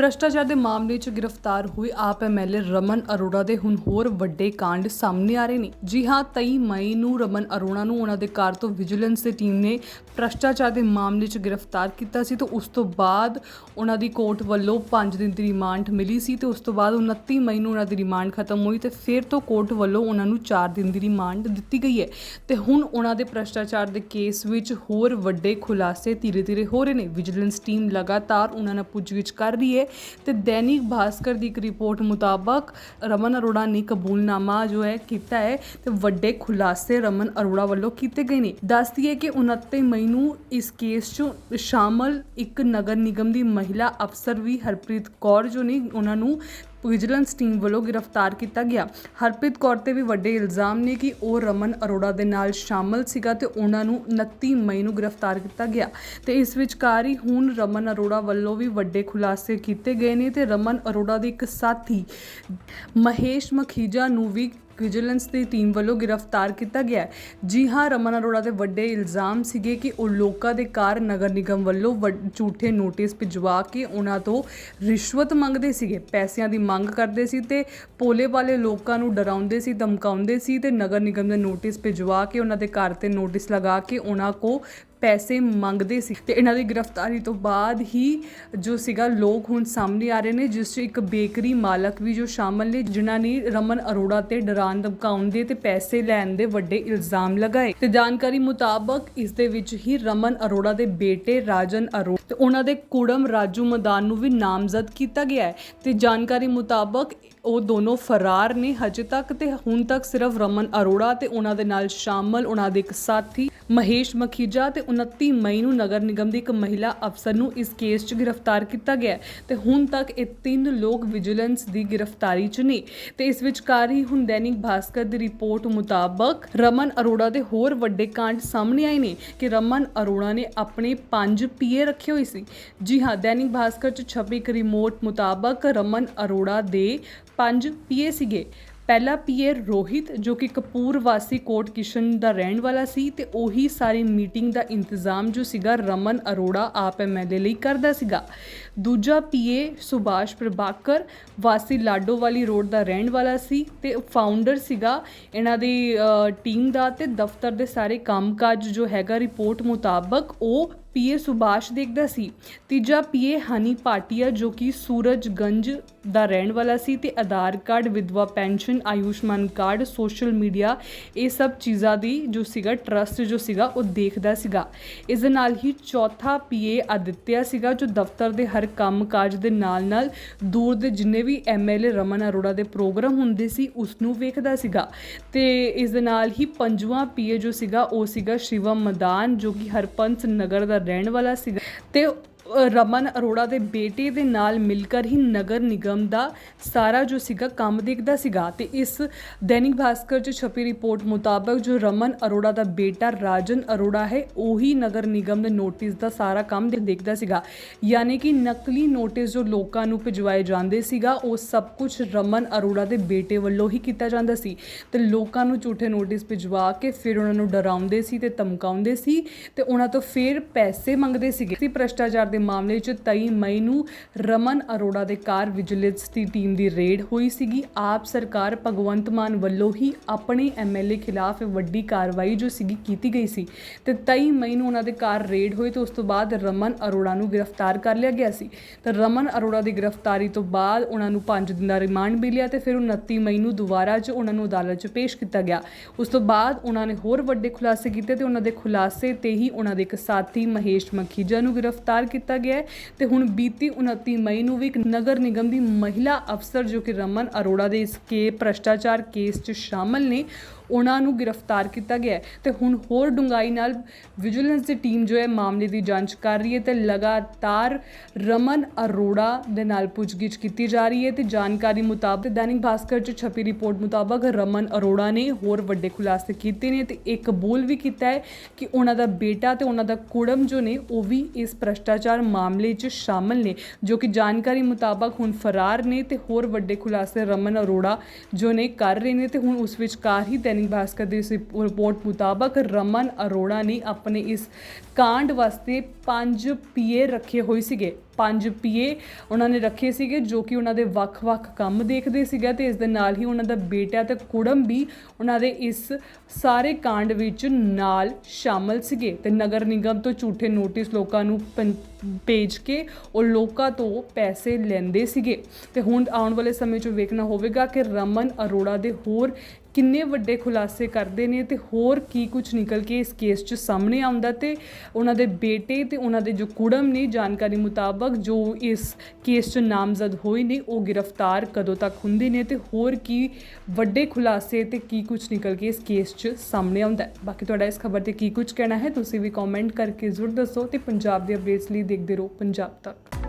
ਭ੍ਰਸ਼ਟਾਚਾਰ ਦੇ ਮਾਮਲੇ 'ਚ ਗ੍ਰਿਫਤਾਰ ਹੋਏ ਆਪ ਐਮਐਲਏ ਰਮਨ ਅਰੋੜਾ ਦੇ ਹੁਣ ਹੋਰ ਵੱਡੇ ਕਾਂਡ ਸਾਹਮਣੇ ਆ ਰਹੇ ਨੇ। ਜੀ ਹਾਂ 23 ਮਈ ਨੂੰ ਰਮਨ ਅਰੋੜਾ ਨੂੰ ਉਹਨਾਂ ਦੇ ਕਾਰ ਤੋਂ ਵਿਜੀਲੈਂਸ ਦੀ ਟੀਮ ਨੇ ਭ੍ਰਸ਼ਟਾਚਾਰ ਦੇ ਮਾਮਲੇ 'ਚ ਗ੍ਰਿਫਤਾਰ ਕੀਤਾ ਸੀ ਤੇ ਉਸ ਤੋਂ ਬਾਅਦ ਉਹਨਾਂ ਦੀ ਕੋਰਟ ਵੱਲੋਂ 5 ਦਿਨ ਦੀ ਰਿਮਾਂਡ ਮਿਲੀ ਸੀ ਤੇ ਉਸ ਤੋਂ ਬਾਅਦ 29 ਮਈ ਨੂੰ ਉਹਨਾਂ ਦੀ ਰਿਮਾਂਡ ਖਤਮ ਹੋਈ ਤੇ ਫਿਰ ਤੋਂ ਕੋਰਟ ਵੱਲੋਂ ਉਹਨਾਂ ਨੂੰ 4 ਦਿਨ ਦੀ ਰਿਮਾਂਡ ਦਿੱਤੀ ਗਈ ਹੈ। ਤੇ ਹੁਣ ਉਹਨਾਂ ਦੇ ਭ੍ਰਸ਼ਟਾਚਾਰ ਦੇ ਕੇਸ ਵਿੱਚ ਹੋਰ ਵੱਡੇ ਖੁਲਾਸੇ ਧੀਰੇ-ਧੀਰੇ ਹੋ ਰਹੇ ਨੇ। ਵਿਜੀਲੈਂਸ ਟੀਮ ਲਗਾਤਾਰ ਉਹਨਾਂ ਨਾਲ ਪੁੱਛਗਿੱਛ ਕਰ ਰਹੀ ਹੈ ਤੇ ਦੈਨਿਕ ਭਾਸਕਰ ਦੀ ਇੱਕ ਰਿਪੋਰਟ ਮੁਤਾਬਕ ਰਮਨ ਅਰੋੜਾ ਨੇ ਕਬੂਲਨਾਮਾ ਜੋ ਹੈ ਕੀਤਾ ਹੈ ਤੇ ਵੱਡੇ ਖੁਲਾਸੇ ਰਮਨ ਅਰੋੜਾ ਵੱਲੋਂ ਕੀਤੇ ਗਏ ਨੇ। ਦੱਸਦੀ ਹੈ ਕਿ 29 ਮਈ ਨੂੰ ਇਸ ਕੇਸ 'ਚ ਸ਼ਾਮਲ ਇੱਕ ਨਗਰ ਨਿਗਮ ਦੀ ਮਹਿਲਾ ਅਫਸਰ ਵੀ ਹਰਪ੍ਰੀਤ ਕੌਰ ਜੋ ਨੇ, ਉਹਨਾਂ ਨੂੰ ਵਿਜੀਲੈਂਸ ਟੀਮ ਵੱਲੋਂ ਗ੍ਰਿਫਤਾਰ ਕੀਤਾ ਗਿਆ। ਹਰਪ੍ਰੀਤ ਕੌਰ ਤੇ ਵੀ ਵੱਡੇ ਇਲਜ਼ਾਮ ਨੇ ਕਿ ਉਹ ਰਮਨ ਅਰੋੜਾ ਦੇ ਨਾਲ ਸ਼ਾਮਲ ਸੀਗਾ ਤੇ ਉਹਨਾਂ ਨੂੰ 29 ਮਈ ਨੂੰ ਗ੍ਰਿਫਤਾਰ ਕੀਤਾ ਗਿਆ। ਤੇ ਇਸ ਵਿਚਕਾਰ ਹੀ ਹੁਣ ਰਮਨ ਅਰੋੜਾ ਵੱਲੋਂ ਵੀ ਵੱਡੇ ਖੁਲਾਸੇ ਕੀਤੇ ਗਏ ਨੇ ਤੇ ਰਮਨ ਅਰੋੜਾ ਦੇ ਇੱਕ ਸਾਥੀ ਮਹੇਸ਼ ਮਖੀਜਾ ਨੂੰ ਵੀ ਵਿਜੀਲੈਂਸ ਦੀ ਟੀਮ ਵੱਲੋਂ ਗ੍ਰਿਫਤਾਰ ਕੀਤਾ ਗਿਆ ਹੈ। ਜੀ ਹਾਂ, ਰਮਨ ਅਰੋੜਾ ਦੇ ਵੱਡੇ ਇਲਜ਼ਾਮ ਸੀਗੇ ਕਿ ਉਹ ਲੋਕਾਂ ਦੇ ਕਾਰ ਨਗਰ ਨਿਗਮ ਵੱਲੋਂ ਵੱਡ- ਝੂਠੇ ਨੋਟਿਸ ਭਿਜਵਾ ਕੇ ਉਹਨਾਂ ਤੋਂ ਰਿਸ਼ਵਤ ਮੰਗਦੇ ਸੀਗੇ ਪੈਸਿਆਂ ਦੀ ਮੰਗ ਕਰਦੇ ਸੀ ਤੇ ਪੋਲੇ ਵਾਲੇ ਲੋਕਾਂ ਨੂੰ ਡਰਾਉਂਦੇ ਸੀ, ਧਮਕਾਉਂਦੇ ਸੀ ਤੇ ਨਗਰ ਨਿਗਮ ਦੇ ਨੋਟਿਸ ਭਿਜਵਾ ਕੇ ਉਹਨਾਂ ਦੇ ਘਰ ਤੇ ਨੋਟਿਸ ਲਗਾ ਕੇ ਉਹਨਾਂ ਕੋ ਪੈਸੇ ਮੰਗਦੇ ਸੀ ਤੇ ਇਹਨਾਂ ਦੀ ਗ੍ਰਿਫਤਾਰੀ ਤੋਂ ਬਾਅਦ ਹੀ ਜੋ ਸੀਗਾ ਲੋਕ ਹੁਣ ਸਾਹਮਣੇ ਆ ਰਹੇ ਨੇ, ਜਿਸ 'ਚ ਇੱਕ ਬੇਕਰੀ ਮਾਲਕ ਵੀ ਜੋ ਸ਼ਾਮਲ ਨੇ, ਜਿਨ੍ਹਾਂ ਨੇ ਰਮਨ ਅਰੋੜਾ ਤੇ ਡਰਾਨ ਧਮਕਾਉਣ ਦੇ ਤੇ ਪੈਸੇ ਲੈਣ ਦੇ ਵੱਡੇ ਇਲਜ਼ਾਮ ਲਗਾਏ। ਤੇ ਜਾਣਕਾਰੀ ਮੁਤਾਬਕ ਇਸ ਦੇ ਵਿੱਚ ਹੀ ਰਮਨ ਅਰੋੜਾ ਦੇ ਬੇਟੇ ਰਾਜਨ ਅਰੋੜਾ ਤੇ ਉਹਨਾਂ ਦੇ ਕੁੜਮ ਰਾਜੂ ਮਦਾਨ ਨੂੰ ਵੀ ਨਾਮਜ਼ਦ ਕੀਤਾ ਗਿਆ ਹੈ। ਤੇ ਜਾਣਕਾਰੀ ਮੁਤਾਬਕ ਉਹ ਦੋਨੋਂ ਫਰਾਰ ਨੇ, ਹਜੇ ਤੱਕ ਤੇ ਹੁਣ ਤੱਕ ਸਿਰਫ ਰਮਨ ਅਰੋੜਾ ਤੇ ਉਹਨਾਂ ਦੇ ਨਾਲ ਸ਼ਾਮਲ ਉਹਨਾਂ ਦੇ ਇੱਕ ਸਾਥੀ ਮਹੇਸ਼ ਮਖੀਜਾ ਤੇ 29 ਮਈ ਨੂੰ ਨਗਰ ਨਿਗਮ ਦੀ ਇੱਕ ਮਹਿਲਾ ਅਫਸਰ ਨੂੰ ਇਸ ਕੇਸ 'ਚ ਗ੍ਰਿਫਤਾਰ ਕੀਤਾ ਗਿਆ ਹੈ ਤੇ ਹੁਣ ਤੱਕ ਇਹ ਤਿੰਨ ਲੋਕ ਵਿਜੀਲੈਂਸ ਦੀ ਗ੍ਰਿਫਤਾਰੀ 'ਚ ਨੇ। ਤੇ ਇਸ ਵਿਚਕਾਰ ਹੀ ਹੁਣ ਦੈਨਿਕ ਭਾਸਕਰ ਦੀ ਰਿਪੋਰਟ ਮੁਤਾਬਕ ਰਮਨ ਅਰੋੜਾ ਦੇ ਹੋਰ ਵੱਡੇ ਕਾਂਡ ਸਾਹਮਣੇ ਆਏ ਨੇ ਕਿ ਰਮਨ ਅਰੋੜਾ ਨੇ ਆਪਣੇ ਪੰਜ ਪੀਏ ਰੱਖੇ ਹੋਏ ਸੀ। ਜੀ ਹਾਂ, ਦੈਨਿਕ ਭਾਸਕਰ 'ਚ ਛਪੀ ਇੱਕ ਰਿਮੋਟ ਮੁਤਾਬਕ ਰਮਨ ਅਰੋੜਾ ਦੇ ਪੰਜ ਪੀਏ ਸੀਗੇ। ਪਹਿਲਾ ਪੀਏ ਰੋਹਿਤ, ਜੋ ਕਿ ਕਪੂਰ ਵਾਸੀ ਕੋਟ ਕਿਸ਼ਨ ਦਾ ਰਹਿਣ ਵਾਲਾ ਸੀ ਤੇ ਉਹੀ ਸਾਰੀ ਮੀਟਿੰਗ ਦਾ ਇੰਤਜ਼ਾਮ ਜੋ ਸੀਗਾ ਰਮਨ ਅਰੋੜਾ ਆਪ ਐਮਐਲਏ ਲਈ ਕਰਦਾ ਸੀਗਾ। ਦੂਜਾ ਪੀਏ ਸੁਭਾਸ਼ ਪ੍ਰਭਾਕਰ, ਵਾਸੀ ਲਾਡੋ ਵਾਲੀ ਰੋਡ ਦਾ ਰਹਿਣ ਵਾਲਾ ਸੀ ਤੇ ਫਾਊਂਡਰ ਸੀਗਾ ਇਹਨਾਂ ਦੀ ਟੀਮ ਦਾ ਤੇ ਦਫ਼ਤਰ ਦੇ ਸਾਰੇ ਕੰਮਕਾਜ ਜੋ ਹੈਗਾ ਰਿਪੋਰਟ ਮੁਤਾਬਕ ਉਹ ਪੀਏ ਸੁਭਾਸ਼ ਦੇਖਦਾ ਸੀ। ਤੀਜਾ ਪੀਏ ਹਨੀ ਪਾਟਿਆ ਜੋ ਕਿ ਸੂਰਜਗੰਜ ਦਾ ਰਹਿਣ ਵਾਲਾ ਸੀ ਤੇ ਆਧਾਰ ਕਾਰਡ, ਵਿਧਵਾ pension, Ayushman card, social media ਇਹ ਸਭ ਚੀਜ਼ਾਂ ਦੀ ਜੋ ਸੀਗਾ ਟਰਸਟ ਜੋ ਸੀਗਾ, ਉਹ ਦੇਖਦਾ ਸੀਗਾ। ਇਸ ਦੇ ਨਾਲ ਹੀ ਚੌਥਾ ਪੀਏ ਆਦਿਤਿਆ ਸੀਗਾ ਜੋ ਦਫ਼ਤਰ ਦੇ ਹਰ ਕੰਮਕਾਜ ਦੇ ਨਾਲ-ਨਾਲ ਦੂਰ ਦੇ ਜਿੰਨੇ ਵੀ ਐਮਐਲਏ ਰਮਨ ਅਰੋੜਾ ਦੇ ਪ੍ਰੋਗਰਾਮ ਹੁੰਦੇ ਸੀ ਉਸ ਨੂੰ ਵੇਖਦਾ ਸੀਗਾ। ਤੇ ਇਸ ਦੇ ਨਾਲ ਹੀ ਪੰਜਵਾਂ ਪੀਏ ਜੋ ਸੀਗਾ, ਉਹ ਸੀਗਾ ਸ਼ਿਵਮ ਮਦਾਨ ਜੋ ਕਿ ਹਰਪੰਚ ਨਗਰ ਦਾ ਰਹਿਣ ਵਾਲਾ ਸੀਗਾ ਤੇ ਅ, ਰਮਨ ਅਰੋੜਾ ਦੇ ਬੇਟੇ ਦੇ ਨਾਲ ਮਿਲकर ਹੀ ਨਗਰ ਨਿਗਮ ਦਾ ਸਾਰਾ ਜੋ ਸੀਗਾ ਕੰਮ ਦੇਖਦਾ ਸੀਗਾ ਤੇ ਇਸ ਦੈਨਿਕ ਭਾਸਕਰ 'ਚ ਛਪੀ ਰਿਪੋਰਟ ਮੁਤਾਬਕ ਜੋ ਰਮਨ ਅਰੋੜਾ ਦਾ ਬੇਟਾ ਰਾਜਨ ਅਰੋੜਾ ਹੈ, ਉਹੀ ਨਗਰ ਨਿਗਮ ਦੇ ਨੋਟਿਸ ਦਾ ਸਾਰਾ ਕੰਮ ਦੇਖਦਾ ਸੀਗਾ। ਯਾਨੀ ਕਿ ਨਕਲੀ ਨੋਟਿਸ ਜੋ ਲੋਕਾਂ ਨੂੰ ਭਿਜਵਾਏ ਜਾਂਦੇ ਸੀਗਾ, ਉਹ ਸਭ ਕੁਝ ਰਮਨ ਅਰੋੜਾ ਦੇ ਬੇਟੇ ਵੱਲੋਂ ਹੀ ਕੀਤਾ ਜਾਂਦਾ ਸੀ। ਤੇ ਲੋਕਾਂ ਨੂੰ ਝੂਠੇ ਨੋਟਿਸ ਭਿਜਵਾ ਕੇ ਫਿਰ ਉਹਨਾਂ ਨੂੰ ਡਰਾਉਂਦੇ ਸੀ ਤੇ ਧਮਕਾਉਂਦੇ ਸੀ ਤੇ ਉਹਨਾਂ ਤੋਂ ਫਿਰ ਪੈਸੇ ਮੰਗਦੇ ਸੀਗੇ। ਸੀ ਭ੍ਰਸ਼ਟਾਚਾਰ ਦੇ ਮਾਮਲੇ 'ਚ 23 ਮਈ ਨੂੰ ਰਮਨ ਅਰੋੜਾ ਦੇ ਕਾਰ ਵਿਜੀਲੈਂਸ ਦੀ ਟੀਮ ਦੀ ਰੇਡ ਹੋਈ ਸੀਗੀ। ਆਪ ਸਰਕਾਰ ਭਗਵੰਤ ਮਾਨ ਵੱਲੋਂ ਹੀ ਆਪਣੇ ਐਮਐਲਏ ਖਿਲਾਫ ਵੱਡੀ ਕਾਰਵਾਈ ਜੋ ਸੀਗੀ ਕੀਤੀ ਗਈ ਸੀ ਤੇ 23 ਮਈ ਨੂੰ ਉਹਨਾਂ ਦੇ ਕਾਰ ਰੇਡ ਹੋਈ ਤੇ ਉਸ ਤੋਂ ਬਾਅਦ ਰਮਨ ਅਰੋੜਾ ਨੂੰ ਗ੍ਰਿਫਤਾਰ ਕਰ ਲਿਆ ਗਿਆ ਸੀ। ਤੇ ਰਮਨ ਅਰੋੜਾ ਦੀ ਗ੍ਰਿਫਤਾਰੀ ਤੋਂ ਬਾਅਦ ਉਹਨਾਂ ਨੂੰ 5 ਦਿਨ ਦਾ ਰਿਮਾਂਡ ਮਿਲਿਆ ਤੇ ਫਿਰ 29 ਮਈ ਨੂੰ ਦੁਬਾਰਾ 'ਚ ਉਹਨਾਂ ਨੂੰ ਅਦਾਲਤ 'ਚ ਪੇਸ਼ ਕੀਤਾ ਗਿਆ। ਉਸ ਤੋਂ ਬਾਅਦ ਉਹਨਾਂ ਨੇ ਹੋਰ ਵੱਡੇ ਖੁਲਾਸੇ ਕੀਤੇ ਤੇ ਉਹਨਾਂ ਦੇ ਖੁਲਾਸੇ ਤੇ ਹੀ ਉਹਨਾਂ ਦੇ ਇੱਕ ਸਾਥੀ ਮਹੇਸ਼ ਮਖੀਜਾ ਨੂੰ ਗ੍ਰਿਫਤਾਰ ਕੀਤਾ ਗਿਆ ਹੈ ਤੇ ਹੁਣ ਬੀਤੀ 29 ਮਈ ਨੂੰ ਵੀ ਇੱਕ ਨਗਰ ਨਿਗਮ ਦੀ ਮਹਿਲਾ ਅਫਸਰ ਜੋ ਕਿ ਰਮਨ ਅਰੋੜਾ ਦੇ ਇਸ ਕੇ ਭ੍ਰਸ਼ਟਾਚਾਰ ਕੇਸ 'ਚ ਸ਼ਾਮਲ ਨੇ ਉਹਨਾਂ ਨੂੰ ਗ੍ਰਿਫਤਾਰ ਕੀਤਾ ਗਿਆ ਹੈ। ਤੇ ਹੁਣ ਹੋਰ ਡੂੰਘਾਈ ਨਾਲ ਵਿਜੀਲੈਂਸ ਦੀ ਟੀਮ ਜੋ ਹੈ ਮਾਮਲੇ ਦੀ ਜਾਂਚ ਕਰ ਰਹੀ ਹੈ ਤੇ ਲਗਾਤਾਰ ਰਮਨ ਅਰੋੜਾ ਦੇ ਨਾਲ ਪੁੱਛਗਿੱਛ ਕੀਤੀ ਜਾ ਰਹੀ ਹੈ ਤੇ ਜਾਣਕਾਰੀ ਮੁਤਾਬਕ ਦੈਨਿਕ ਭਾਸਕਰ 'ਚ ਛਪੀ ਰਿਪੋਰਟ ਮੁਤਾਬਕ ਰਮਨ ਅਰੋੜਾ ਨੇ ਹੋਰ ਵੱਡੇ ਖੁਲਾਸੇ ਕੀਤੇ ਨੇ ਤੇ ਇੱਕ ਕਬੂਲ ਵੀ ਕੀਤਾ ਹੈ ਕਿ ਉਹਨਾਂ ਦਾ ਬੇਟਾ ਤੇ ਉਹਨਾਂ ਦਾ ਕੁੜਮ ਜੋ ਨੇ ਉਹ ਵੀ ਇਸ ਭ੍ਰਸ਼ਟਾਚਾਰ ਮਾਮਲੇ 'ਚ ਸ਼ਾਮਲ ਨੇ, ਜੋ ਕਿ ਜਾਣਕਾਰੀ ਮੁਤਾਬਕ ਹੁਣ ਫਰਾਰ ਨੇ ਤੇ ਹੋਰ ਵੱਡੇ ਖੁਲਾਸੇ ਰਮਨ ਅਰੋੜਾ ਜੋ ਨੇ ਕਰ ਰਹੇ ਨੇ ਤੇ ਹੁਣ ਉਸ ਵਿਚਕਾਰ ਹੀ ਦੈਨਿਕ ਦੈਨਿਕ ਭਾਸਕਰ ਦੀ ਰਿਪੋਰਟ ਮੁਤਾਬਕ ਰਮਨ ਅਰੋੜਾ ਨੇ ਆਪਣੇ ਇਸ ਕਾਂਡ ਵਾਸਤੇ ਪੰਜ ਪੀਏ ਰੱਖੇ ਹੋਏ ਸੀਗੇ। ਪੰਜ ਪੀਏ ਉਹਨਾਂ ਨੇ ਰੱਖੇ ਸੀਗੇ ਜੋ ਕਿ ਉਹਨਾਂ ਦੇ ਵੱਖ-ਵੱਖ ਕੰਮ ਦੇਖਦੇ ਸੀਗਾ ਤੇ ਇਸ ਦੇ ਨਾਲ ਹੀ ਉਹਨਾਂ ਦਾ ਬੇਟਾ ਤੇ ਕੁੜਮ ਵੀ ਉਹਨਾਂ ਦੇ ਇਸ ਸਾਰੇ ਕਾਂਡ ਵਿੱਚ ਨਾਲ ਸ਼ਾਮਲ ਸੀਗੇ ਤੇ ਨਗਰ ਨਿਗਮ ਤੋਂ ਝੂਠੇ ਨੋਟਿਸ ਲੋਕਾਂ ਨੂੰ ਭੇਜ ਕੇ ਉਹ ਲੋਕਾਂ ਤੋਂ ਪੈਸੇ ਲੈਂਦੇ ਸੀਗੇ। ਤੇ ਹੁਣ ਆਉਣ ਵਾਲੇ ਸਮੇਂ 'ਚ ਵੇਖਣਾ ਹੋਵੇਗਾ ਕਿ ਰਮਨ ਅਰੋੜਾ ਦੇ ਹੋਰ ਕਿੰਨੇ ਵੱਡੇ ਖੁਲਾਸੇ ਕਰਦੇ ਨੇ ਤੇ ਹੋਰ ਕੀ ਕੁਝ ਨਿਕਲ ਕੇ ਇਸ ਕੇਸ 'ਚ ਸਾਹਮਣੇ ਆਉਂਦਾ ਤੇ ਉਹਨਾਂ ਦੇ ਬੇਟੇ ਤੇ ਉਹਨਾਂ ਦੇ ਜੋ ਕੁੜਮ ਨੇ ਜਾਣਕਾਰੀ ਮੁਤਾਬਕ ਜੋ ਇਸ ਕੇਸ 'ਚ ਨਾਮਜ਼ਦ ਹੋਏ ਨੇ, ਉਹ ਗ੍ਰਿਫਤਾਰ ਕਦੋਂ ਤੱਕ ਹੁੰਦੇ ਨੇ ਤੇ ਹੋਰ ਕੀ ਵੱਡੇ ਖੁਲਾਸੇ ਤੇ ਕੀ ਕੁਝ ਨਿਕਲ ਕੇ ਇਸ ਕੇਸ 'ਚ ਸਾਹਮਣੇ ਆਉਂਦਾ ਬਾਕੀ ਤੁਹਾਡਾ ਇਸ ਖਬਰ ਤੇ ਕੀ ਕੁਝ ਕਹਿਣਾ ਹੈ, ਤੁਸੀਂ ਵੀ ਕਮੈਂਟ ਕਰਕੇ ਜ਼ਰੂਰ ਦੱਸੋ ਤੇ ਪੰਜਾਬ ਦੇ ਅਪਡੇਟਸ ਲਈ ਦੇਖਦੇ ਰਹੋ ਪੰਜਾਬ ਤੱਕ।